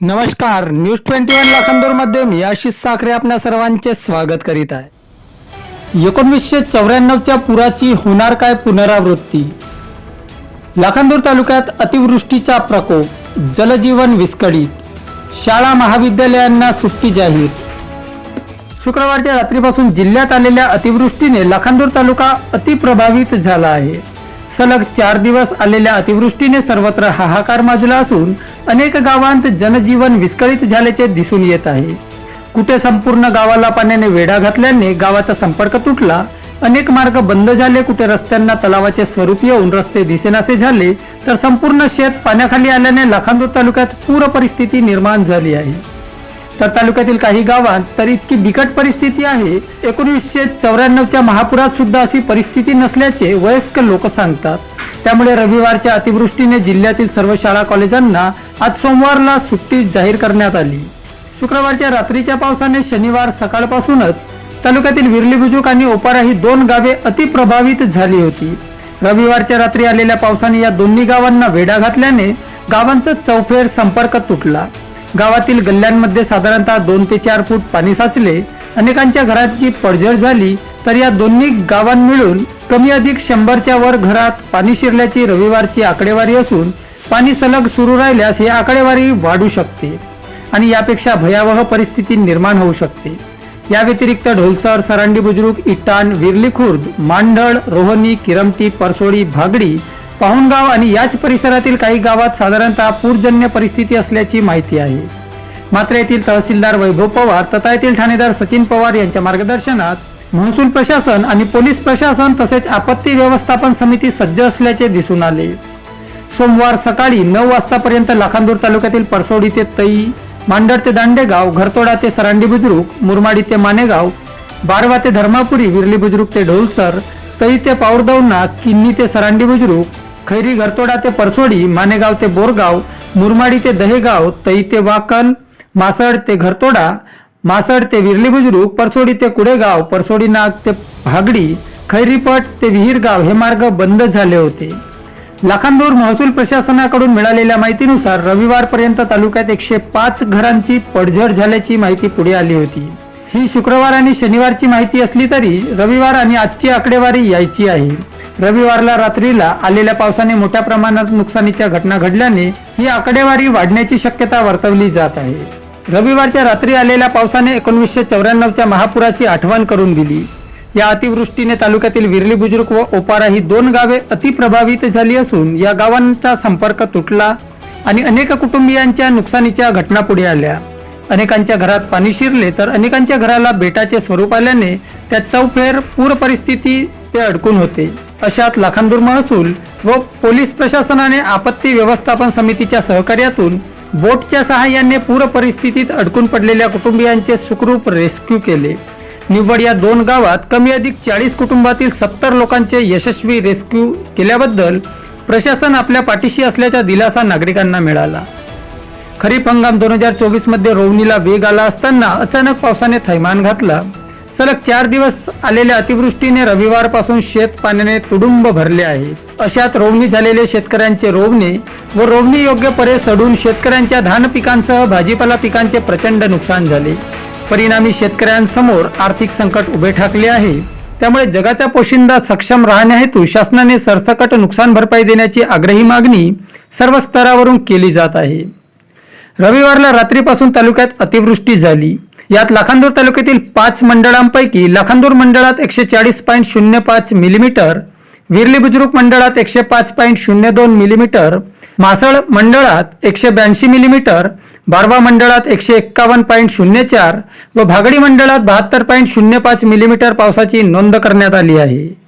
नमस्कार news twenty one लाखांदूरमध्ये मी आशिष साखरे आपल्या सर्वांचे स्वागत करीत आहे. एकोणवीसशे चौऱ्याण्णवच्या पुराची होणार काय पुनरावृत्ती? लाखांदूर तालुक्यात अतिवृष्टीचा प्रकोप जलजीवन विस्कळीत शाळा महाविद्यालयांना सुट्टी जाहीर. शुक्रवारच्या रात्रीपासून जिल्ह्यात आलेल्या अतिवृष्टीने लाखांदूर तालुका अतिप्रभावित झाला आहे. सलग चार दिवस आलेल्या अतिवृष्टीने सर्वत्र हाहाकार माजला असून अनेक गावांत जनजीवन विस्कळीत झाल्याचे दिसून येत आहे. कुठे संपूर्ण गावाला पाण्याने वेढा घातल्याने गावाचा संपर्क तुटला अनेक मार्ग बंद झाले कुठे रस्त्यांना तलावाचे स्वरूप येऊन रस्ते दिसेनासे झाले तर संपूर्ण शेत पाण्याखाली आल्याने लाखांदूर तालुक्यात पूर परिस्थिती निर्माण झाली आहे. तर तालुक्यातील काही गावात तर इतकी बिकट परिस्थिती आहे. एकोणीसशे चौऱ्याण्णवच्या महापुरात सुद्धा अशी परिस्थिती नसल्याचे वयस्कर लोक सांगतात. त्यामुळे रविवारच्या अतिवृष्टीने जिल्ह्यातील सर्व शाळा कॉलेजांना आज सोमवारला सुट्टी जाहीर करण्यात आली. शुक्रवारच्या रात्रीच्या पावसाने शनिवार सकाळपासूनच तालुक्यातील विरली बुजुक आणि ओपारा ही दोन गावे अतिप्रभावित झाली होती. रविवारच्या रात्री आलेल्या पावसाने या दोन्ही गावांना वेढा घातल्याने गावांचा चौफेर संपर्क तुटला. गावातील गल्ल्यांमध्ये साधारणतः दोन ते चार फूट पाणी साचले अनेकांच्या घरांची पडझड झाली तर या दोन्ही गावां मिळून कमी अधिक शंभरच्या वर घरात पाणी शिरल्याची रविवारची आकडेवारी असून पाणी सलग सुरू राहिल्यास ही आकडेवारी वाढू शकते आणि यापेक्षा भयावह परिस्थिती निर्माण होऊ शकते. या व्यतिरिक्त ढोलसर सरांडी बुजुर्ग इटान विरली खुर्द मांढळ रोहनी किरमटी परसोडी भागडी पाहुणगाव आणि याच परिसरातील काही गावात साधारणतः पूरजन्य परिस्थिती असल्याची माहिती आहे. मात्र येथील तहसीलदार वैभव पवार तथा येथील ठाणेदार सचिन पवार यांच्या मार्गदर्शनात महसूल प्रशासन आणि पोलीस प्रशासन तसेच आपत्ती व्यवस्थापन समिती सज्ज असल्याचे दिसून आले. सोमवार सकाळी नऊ वाजतापर्यंत लाखांदूर तालुक्यातील परसोडी ते तई मांडर ते दांडेगाव घरतोडा ते सरांडी बुजुर्ग मुरमाडी ते मानेगाव बारवा ते धर्मापुरी विरली बुजुर्ग ते ढोलसर तई ते पावरदौना किन्नी ते सरांडी बुजुर्ग खैरी घरतोडा ते परसोडी मानेगाव ते बोरगाव मुरमाडी ते दहेगाव तई ते वाकल मासड ते घरतोडा मासड ते विरली बुजुर्ग परसोडी ते कुडेगाव परसोडी नाग ते भागडी खैरीपट ते विहीरगाव हे मार्ग बंद झाले होते. लाखांदूर महसूल प्रशासनाकडून मिळालेल्या माहितीनुसार रविवारपर्यंत तालुक्यात एकशे पाच घरांची पडझड झाल्याची माहिती पुढे आली होती. ही शुक्रवार आणि शनिवारची माहिती असली तरी रविवार आणि आजची आकडेवारी यायची आहे. रविवारला रात्रीला आलेल्या पावसाने मोठ्या प्रमाणात नुकसानीच्या घटना घडल्याने ही आकडेवारी वाढण्याची शक्यता वर्तवली जात आहे. रविवारच्या रात्री आलेल्या पावसाने एकोणीसशे चौऱ्याण्णवच्या महापुराची आठवण करून दिली. या अतिवृष्टीने तालुक्यातील विरली बुजुर्ग व ओपारा ही दोन गावे अतिप्रभावित झाली असून या गावांचा संपर्क तुटला आणि अनेक कुटुंबियांच्या नुकसानीच्या घटना पुढे आल्या. अनेकांच्या घरात पाणी शिरले तर अनेकांच्या घराला बेटाचे स्वरूप आल्याने त्या चौफेर पूर परिस्थिती ते अडकून होते. अशात लाखांदूर महसूल व पोलीस प्रशासनाने आपत्ती व्यवस्थापन समितीच्या सहकार्यातून बोटच्या सहाय्याने पूर परिस्थितीत अडकून पडलेल्या कुटुंबियांचे सुखरूप रेस्क्यू केले. निव्वळ या दोन गावात कमी अधिक चाळीस कुटुंबातील सत्तर लोकांचे यशस्वी रेस्क्यू केल्याबद्दल प्रशासन आपल्या पाठीशी असल्याचा दिलासा नागरिकांना मिळाला. खरीप हंगाम दोन हजार चोवीसमध्ये रोवणीला वेग आला असताना अचानक पावसाने थैमान घातला. सलग चार दिवस आलेल्या अतिवृष्टीने रविवारपासून शेत पाण्याने तुडुंब भरले आहे. अशात रोवणी झालेले शेतकऱ्यांचे रोवणे व रोवणी योग्य परे सडून शेतकऱ्यांच्या धान पिकांसह भाजीपाला पिकांचे प्रचंड नुकसान झाले. परिणामी शेतकऱ्यांसमोर आर्थिक संकट उभे ठाकले आहे. त्यामुळे जगाचा पोशिंदा सक्षम राहण्याहेतू शासनाने सरसकट नुकसान भरपाई देण्याची आग्रही मागणी सर्व स्तरावरून केली जात आहे. रविवारला रात्रीपासून तालुक्यात अतिवृष्टी झाली. यात लाखांदूर तालुक्यातील पाच मंडळांपैकी लाखांदूर मंडळात एकशे चाळीस पॉईंट शून्य पाच मिलीमीटर विरली बुजुर्ग मंडळात एकशे पाच पॉईंट शून्य दोन मिलीमीटर मासळ मंडळात एकशे ब्याऐंशी मिलीमीटर बारवा मंडळात एकशे एक्कावन्न पॉईंट शून्य चार व भागडी मंडळात बहात्तर पॉईंट शून्य पाच मिलीमीटर पावसाची नोंद करण्यात आली आहे.